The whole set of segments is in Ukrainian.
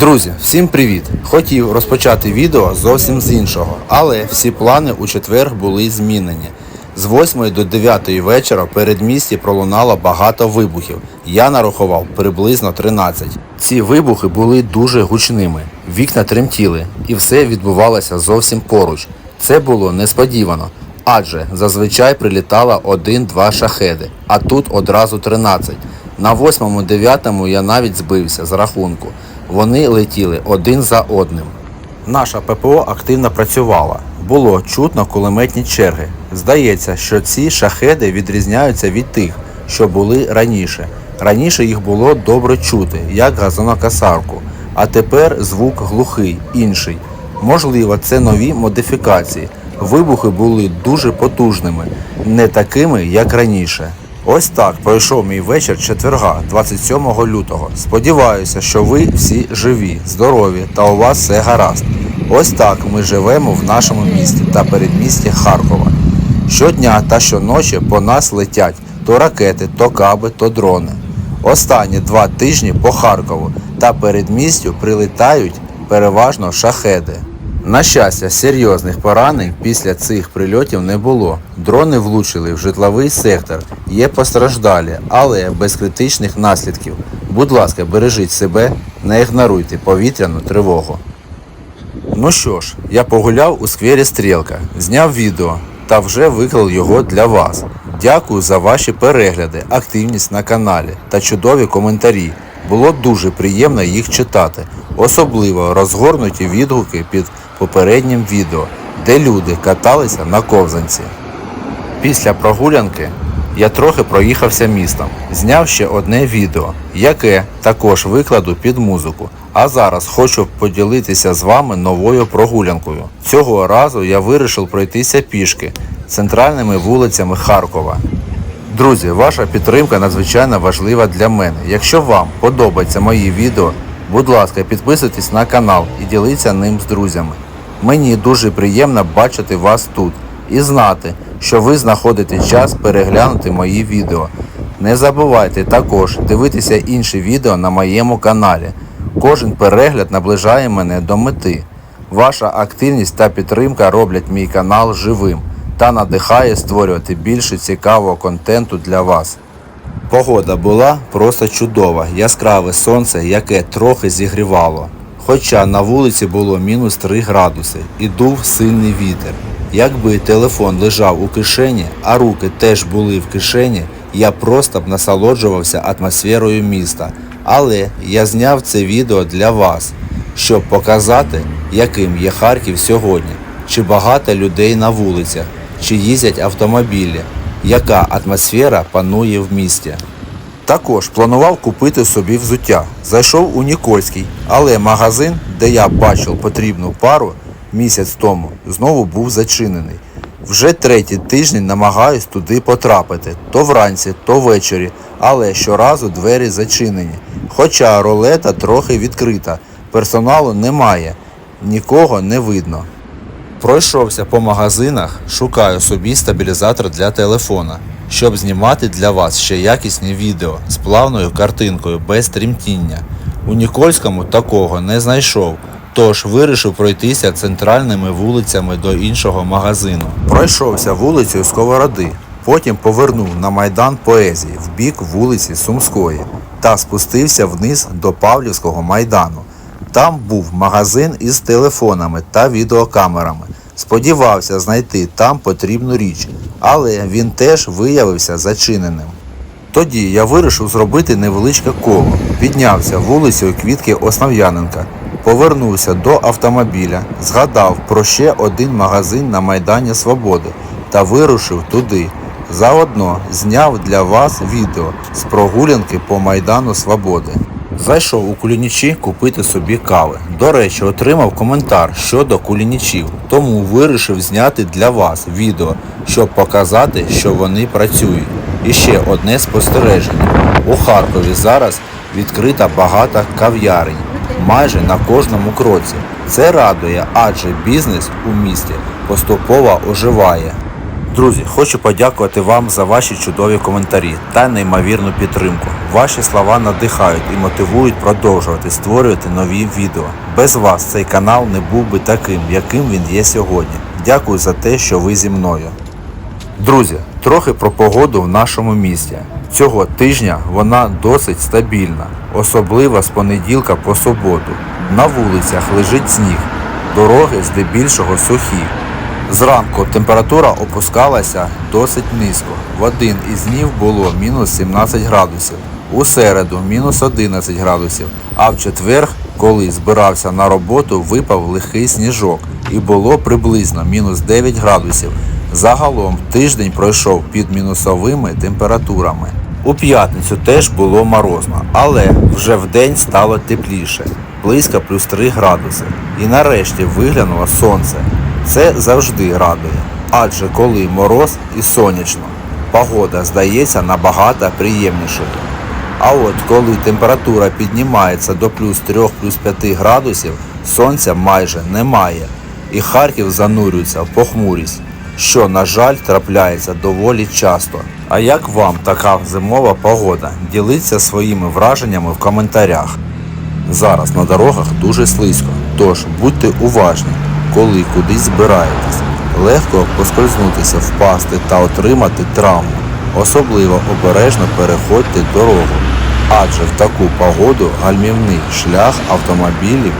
Друзі, всім привіт! Хотів розпочати відео зовсім з іншого, але всі плани у четвер були змінені. З 8 до 9 вечора в передмісті пролунало багато вибухів. Я нарахував приблизно 13. Ці вибухи були дуже гучними. Вікна тремтіли, і все відбувалося зовсім поруч. Це було несподівано, адже зазвичай прилітало один-два шахеди, а тут одразу 13. На восьмому, дев'ятому я навіть збився з рахунку. Вони летіли один за одним. Наша ППО активно працювала. Було чутно кулеметні черги. Здається, що ці шахеди відрізняються від тих, що були раніше. Раніше їх було добре чути, як газонокосарку, а тепер звук глухий, інший. Можливо, це нові модифікації. Вибухи були дуже потужними, не такими, як раніше. Ось так пройшов мій вечір четверга, 27 лютого. Сподіваюся, що ви всі живі, здорові та у вас все гаразд. Ось так ми живемо в нашому місті та передмісті Харкова. Щодня та щоночі по нас летять то ракети, то каби, то дрони. Останні два тижні по Харкову та передмістю прилітають переважно шахеди. На щастя, серйозних поранень після цих прильотів не було. Дрони влучили в житловий сектор, є постраждалі, але без критичних наслідків. Будь ласка, бережіть себе, не ігноруйте повітряну тривогу. Ну що ж, я погуляв у сквері Стрілка, зняв відео та вже виклав його для вас. Дякую за ваші перегляди, активність на каналі та чудові коментарі. Було дуже приємно їх читати, особливо розгорнуті відгуки під попереднім відео, де люди каталися на ковзанці. Після прогулянки я трохи проїхався містом, зняв ще одне відео, яке також викладу під музику. А зараз хочу поділитися з вами новою прогулянкою. Цього разу я вирішив пройтися пішки центральними вулицями Харкова. Друзі, ваша підтримка надзвичайно важлива для мене. Якщо вам подобаються мої відео, будь ласка, підписуйтесь на канал і діліться ним з друзями. Мені дуже приємно бачити вас тут і знати, що ви знаходите час переглянути мої відео. Не забувайте також дивитися інші відео на моєму каналі. Кожен перегляд наближає мене до мети. Ваша активність та підтримка роблять мій канал живим та надихає створювати більше цікавого контенту для вас. Погода була просто чудова, яскраве сонце, яке трохи зігрівало. Хоча на вулиці було мінус 3 градуси і дув сильний вітер. Якби телефон лежав у кишені, а руки теж були в кишені, я просто б насолоджувався атмосферою міста. Але я зняв це відео для вас, щоб показати, яким є Харків сьогодні, чи багато людей на вулицях, чи їздять автомобілі, яка атмосфера панує в місті. Також планував купити собі взуття. Зайшов у Нікольський, але магазин, де я бачив потрібну пару місяць тому, знову був зачинений. Вже третій тиждень намагаюсь туди потрапити, то вранці, то ввечері, але щоразу двері зачинені. Хоча ролета трохи відкрита, персоналу немає, нікого не видно. Пройшовся по магазинах, шукаю собі стабілізатор для телефона, щоб знімати для вас ще якісні відео з плавною картинкою без тремтіння. У Нікольському такого не знайшов, тож вирішив пройтися центральними вулицями до іншого магазину. Пройшовся вулицею Сковороди, потім повернув на майдан поезії в бік вулиці Сумської та спустився вниз до Павлівського майдану. Там був магазин із телефонами та відеокамерами. Сподівався знайти там потрібну річ, але він теж виявився зачиненим. Тоді я вирішив зробити невеличке коло, піднявся вулицею Квітки Основ'яненка, повернувся до автомобіля, згадав про ще один магазин на Майдані Свободи та вирушив туди. Заодно зняв для вас відео з прогулянки по Майдану Свободи. Зайшов у кулінічі купити собі кави. До речі, отримав коментар щодо кулінічів, тому вирішив зняти для вас відео, щоб показати, що вони працюють. І ще одне спостереження. У Харкові зараз відкрита багато кав'ярень, майже на кожному кроці. Це радує, адже бізнес у місті поступово оживає. Друзі, хочу подякувати вам за ваші чудові коментарі та неймовірну підтримку. Ваші слова надихають і мотивують продовжувати створювати нові відео. Без вас цей канал не був би таким, яким він є сьогодні. Дякую за те, що ви зі мною. Друзі, трохи про погоду в нашому місті. Цього тижня вона досить стабільна, особливо з понеділка по суботу. На вулицях лежить сніг, дороги здебільшого сухі. Зранку температура опускалася досить низько. В один із днів було мінус 17 градусів, у середу мінус 11 градусів, а в четвер, коли збирався на роботу, випав легкий сніжок і було приблизно мінус 9 градусів. Загалом тиждень пройшов під мінусовими температурами. У п'ятницю теж було морозно, але вже вдень стало тепліше, близько плюс 3 градуси. І нарешті виглянуло сонце. Це завжди радує, адже коли мороз і сонячно, погода здається набагато приємнішою. А от коли температура піднімається до плюс 3 плюс 5 градусів, сонця майже немає, і Харків занурюється в похмурість, що, на жаль, трапляється доволі часто. А як вам така зимова погода? Діліться своїми враженнями в коментарях. Зараз на дорогах дуже слизько, тож будьте уважні, коли кудись збираєтесь. Легко поскользнутися, впасти та отримати травму. Особливо обережно переходьте дорогу, адже в таку погоду гальмівний шлях автомобілів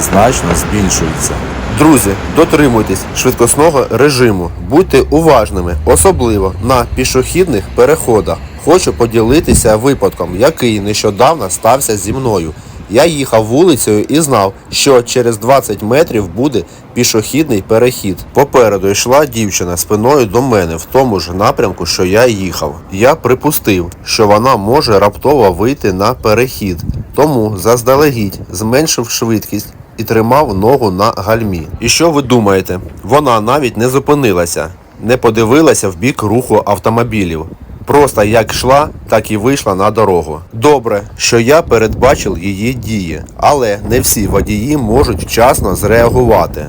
значно збільшується. Друзі, дотримуйтесь швидкісного режиму, будьте уважними, особливо на пішохідних переходах. Хочу поділитися випадком, який нещодавно стався зі мною. Я їхав вулицею і знав, що через 20 метрів буде пішохідний перехід. Попереду йшла дівчина спиною до мене в тому ж напрямку, що я їхав. Я припустив, що вона може раптово вийти на перехід, тому заздалегідь зменшив швидкість і тримав ногу на гальмі. І що ви думаєте? Вона навіть не зупинилася, не подивилася в бік руху автомобілів. Просто як йшла, так і вийшла на дорогу. Добре, що я передбачив її дії, але не всі водії можуть вчасно зреагувати.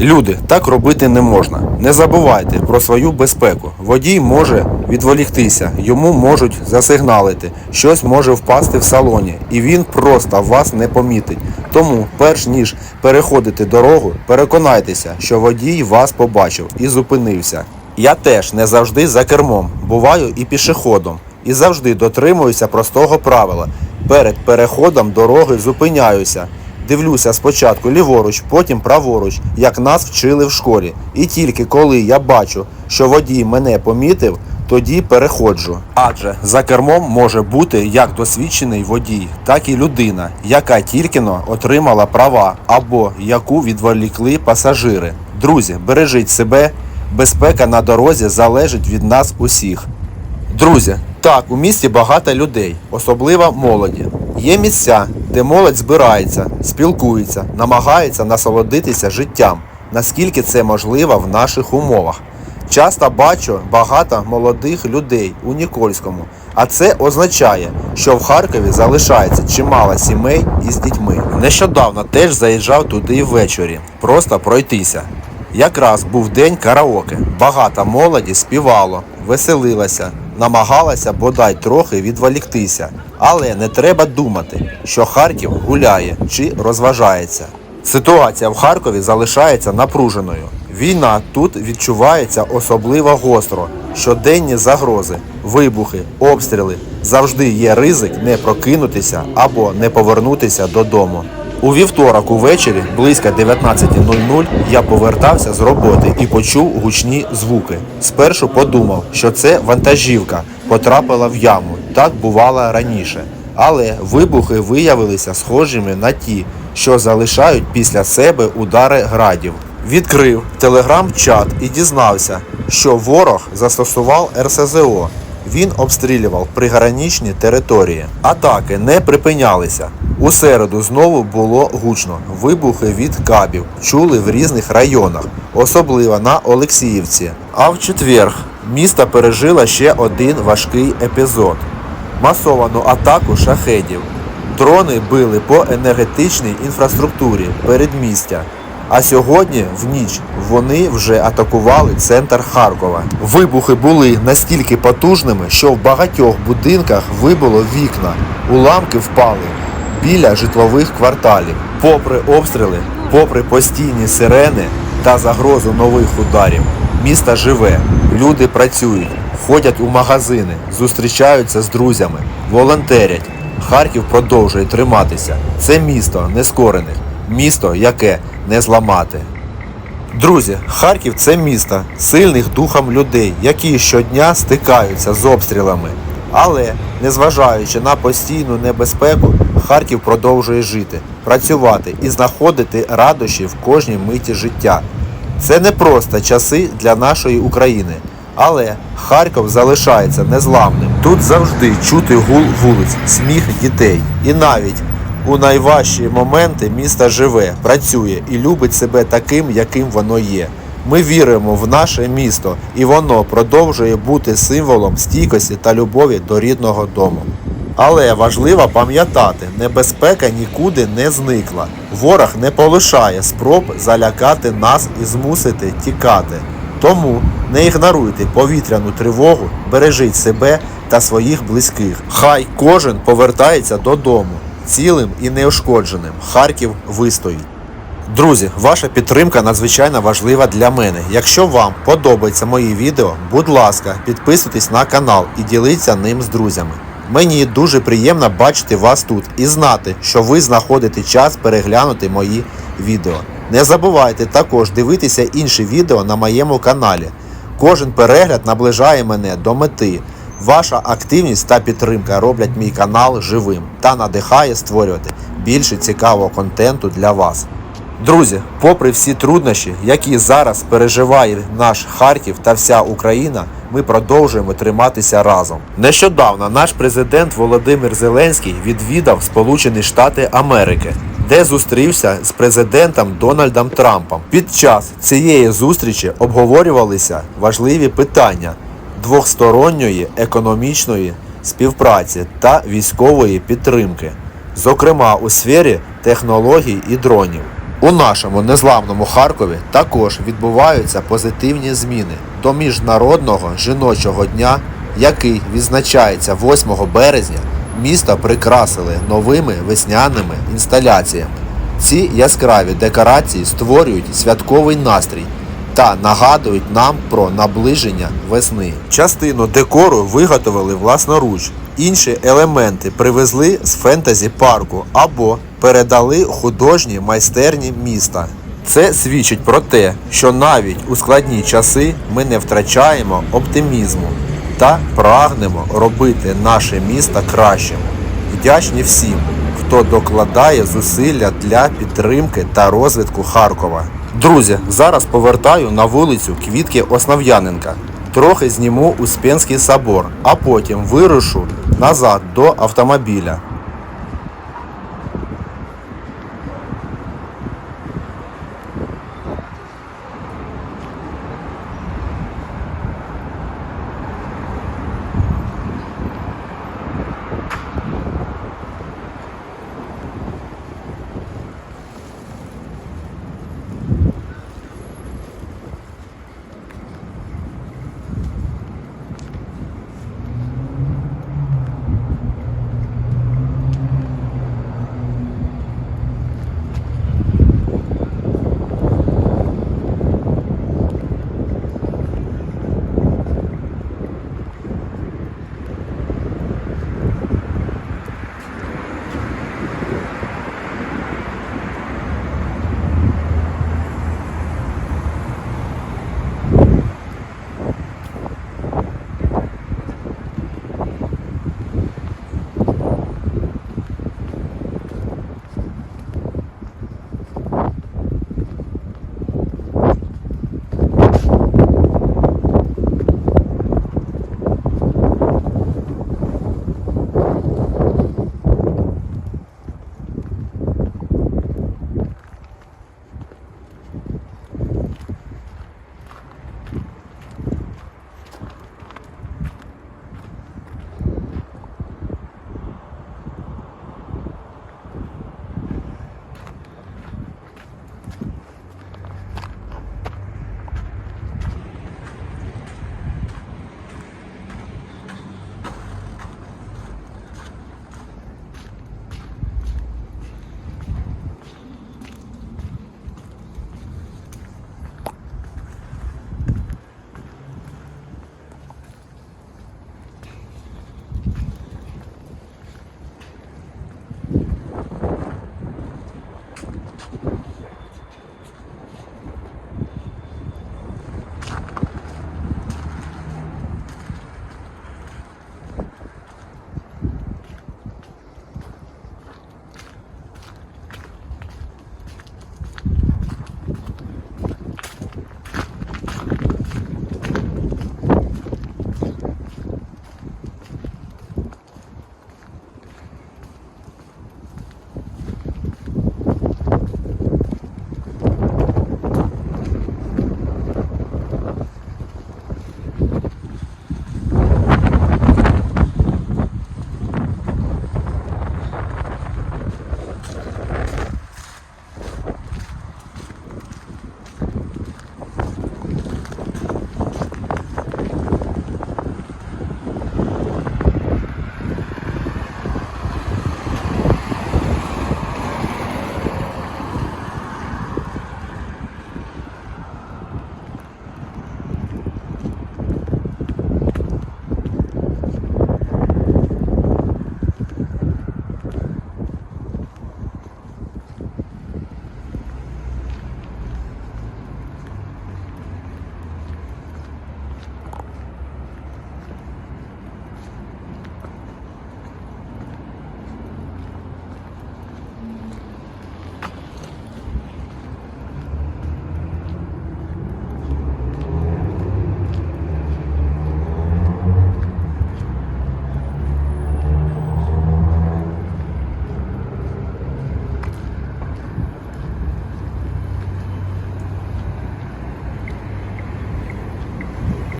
Люди, так робити не можна. Не забувайте про свою безпеку. Водій може відволіктися, йому можуть засигналити, щось може впасти в салоні, і він просто вас не помітить. Тому, перш ніж переходити дорогу, переконайтеся, що водій вас побачив і зупинився. Я теж не завжди за кермом, буваю і пішоходом, і завжди дотримуюся простого правила. Перед переходом дороги зупиняюся. Дивлюся спочатку ліворуч, потім праворуч, як нас вчили в школі. І тільки коли я бачу, що водій мене помітив, тоді переходжу. Адже за кермом може бути як досвідчений водій, так і людина, яка тільки-но отримала права або яку відволікли пасажири. Друзі, бережіть себе, безпека на дорозі залежить від нас усіх. Друзі, так, у місті багато людей, особливо молоді. Є місця, де молодь збирається, спілкується, намагається насолодитися життям, наскільки це можливо в наших умовах. Часто бачу багато молодих людей у Нікольському, а це означає, що в Харкові залишається чимало сімей із дітьми. Нещодавно теж заїжджав туди ввечері, просто пройтися. Якраз був день караоке. Багато молоді співало, веселилася, намагалася бодай трохи відволіктися. Але не треба думати, що Харків гуляє чи розважається. Ситуація в Харкові залишається напруженою. Війна тут відчувається особливо гостро. Щоденні загрози, вибухи, обстріли завжди є ризик не прокинутися або не повернутися додому. У вівторок увечері, близько 19.00, я повертався з роботи і почув гучні звуки. Спершу подумав, що це вантажівка потрапила в яму. Так бувало раніше. Але вибухи виявилися схожими на ті, що залишають після себе удари градів. Відкрив телеграм-чат і дізнався, що ворог застосував РСЗО. Він обстрілював приграничні території. Атаки не припинялися. У середу знову було гучно. Вибухи від кабів чули в різних районах, особливо на Олексіївці. А в четвер місто пережило ще один важкий епізод масовану атаку шахедів. Дрони били по енергетичній інфраструктурі передмістя. А сьогодні в ніч вони вже атакували центр Харкова. Вибухи були настільки потужними, що в багатьох будинках вибило вікна, уламки впали біля житлових кварталів. Попри обстріли, попри постійні сирени та загрозу нових ударів, місто живе, люди працюють, ходять у магазини, зустрічаються з друзями, волонтерять. Харків продовжує триматися. Це місто нескорених, місто, яке не зламати. Друзі, Харків це місто сильних духом людей, які щодня стикаються з обстрілами. Але, незважаючи на постійну небезпеку, Харків продовжує жити, працювати і знаходити радощі в кожній миті життя. Це не просто часи для нашої України, але Харків залишається незламним. Тут завжди чути гул вулиць, сміх дітей. І навіть у найважчі моменти місто живе, працює і любить себе таким, яким воно є. Ми віримо в наше місто, і воно продовжує бути символом стійкості та любові до рідного дому. Але важливо пам'ятати, небезпека нікуди не зникла. Ворог не полишає спроб залякати нас і змусити тікати. Тому не ігноруйте повітряну тривогу, бережіть себе та своїх близьких. Хай кожен повертається додому цілим і неушкодженим. Харків вистоїть. Друзі, ваша підтримка надзвичайно важлива для мене. Якщо вам подобаються мої відео, будь ласка, підписуйтесь на канал і діліться ним з друзями. Мені дуже приємно бачити вас тут і знати, що ви знаходите час переглянути мої відео. Не забувайте також дивитися інші відео на моєму каналі. Кожен перегляд наближає мене до мети. Ваша активність та підтримка роблять мій канал живим та надихає створювати більше цікавого контенту для вас. Друзі, попри всі труднощі, які зараз переживає наш Харків та вся Україна, ми продовжуємо триматися разом. Нещодавно наш президент Володимир Зеленський відвідав Сполучені Штати Америки, де зустрівся з президентом Дональдом Трампом. Під час цієї зустрічі обговорювалися важливі питання двохсторонньої економічної співпраці та військової підтримки, зокрема у сфері технологій і дронів. У нашому незламному Харкові також відбуваються позитивні зміни до Міжнародного жіночого дня, який відзначається 8 березня. Місто прикрасили новими весняними інсталяціями. Ці яскраві декорації створюють святковий настрій та нагадують нам про наближення весни. Частину декору виготовили власноруч. Інші елементи привезли з фентезі парку або передали художні майстерні міста. Це свідчить про те, що навіть у складні часи ми не втрачаємо оптимізму та прагнемо робити наше місто кращим. Вдячні всім, хто докладає зусилля для підтримки та розвитку Харкова. Друзі, зараз повертаю на вулицю Квітки Основ'яненка. Трохи зніму Успенський собор, а потім вирушу назад до автомобіля.